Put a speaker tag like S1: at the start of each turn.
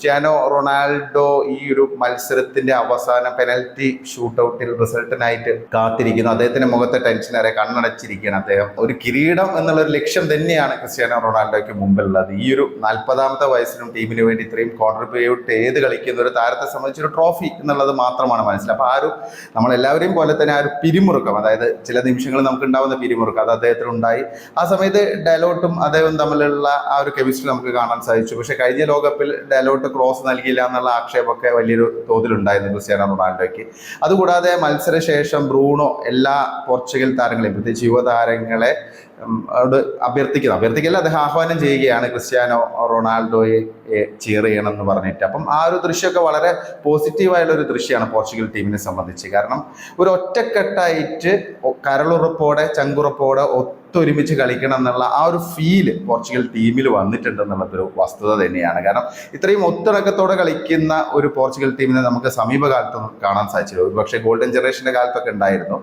S1: Cristiano Ronaldo ഈ ഒരു മത്സരത്തിന്റെ അവസാന പെനൽറ്റി ഷൂട്ടൗട്ടിൽ റിസൾട്ടിനായിട്ട് കാത്തിരിക്കുന്നു. അദ്ദേഹത്തിന്റെ മുഖത്തെ ടെൻഷൻ ടെൻഷനേറെ കണ്ണടച്ചിരിക്കുകയാണ് അദ്ദേഹം. ഒരു കിരീടം എന്നുള്ള ഒരു ലക്ഷ്യം തന്നെയാണ് ക്രിസ്ത്യാനോ റൊണാൾഡോയ്ക്ക് മുമ്പിലുള്ളത്. ഈ ഒരു നാൽപ്പതാമത്തെ വയസ്സിലും ടീമിന് വേണ്ടി ഇത്രയും കോൺട്രിബ്യൂട്ട് ചെയ്ത് കളിക്കുന്ന ഒരു താരത്തെ സംബന്ധിച്ച് ഒരു ട്രോഫി എന്നുള്ളത് മാത്രമാണ് മനസ്സിൽ അപ്പൊ ആ ഒരു നമ്മളെല്ലാവരെയും പോലെ തന്നെ ആ ഒരു പിരിമുറുക്കം അതായത് ചില നിമിഷങ്ങൾ നമുക്ക് ഉണ്ടാവുന്ന പിരിമുറുക്കം അത് അദ്ദേഹത്തിന് ഉണ്ടായി ആ സമയത്ത് ഡയലോട്ടും അദ്ദേഹം തമ്മിലുള്ള ആ ഒരു കെമിസ്ട്രി നമുക്ക് കാണാൻ സാധിച്ചു. പക്ഷെ കഴിഞ്ഞ ലോകകപ്പിൽ ഡയലോട്ട് ക്രോസ് നൽകിയില്ല എന്നുള്ള ആക്ഷേപമൊക്കെ വലിയൊരു തോതിലുണ്ടായിരുന്നു ക്രിസ്ത്യാനോ റൊണാൾഡോയ്ക്ക്. അതുകൂടാതെ മത്സരശേഷം ബ്രൂണോ എല്ലാ പോർച്ചുഗൽ താരങ്ങളെയും പ്രത്യേകിച്ച് യുവതാരങ്ങളെ അഭ്യർത്ഥിക്കുന്നു. അഭ്യർത്ഥിക്കല്ല അദ്ദേഹം ആഹ്വാനം ചെയ്യുകയാണ് ക്രിസ്ത്യാനോ റൊണാൾഡോയെ ചിയർ ചെയ്യണം എന്ന് പറഞ്ഞിട്ട്. അപ്പം ആ ഒരു ദൃശ്യമൊക്കെ വളരെ പോസിറ്റീവായുള്ള ഒരു ദൃശ്യമാണ് പോർച്ചുഗൽ ടീമിനെ സംബന്ധിച്ച്. കാരണം ഒരു ഒറ്റക്കെട്ടായിട്ട് കരളുറപ്പോടെ ചങ്കുറപ്പോടെ ഒത്തൊരുമിച്ച് കളിക്കണം എന്നുള്ള ആ ഒരു ഫീൽ പോർച്ചുഗൽ ടീമിൽ വന്നിട്ടുണ്ട് എന്നുള്ളതൊരു വസ്തുത തന്നെയാണ്. കാരണം ഇത്രയും ഒത്തിണക്കത്തോടെ കളിക്കുന്ന ഒരു പോർച്ചുഗൽ ടീമിനെ നമുക്ക് സമീപകാലത്തൊന്നും കാണാൻ സാധിച്ചില്ല. ഒരുപക്ഷെ ഗോൾഡൻ ജനറേഷന്റെ കാലത്തൊക്കെ ഉണ്ടായിരുന്നു.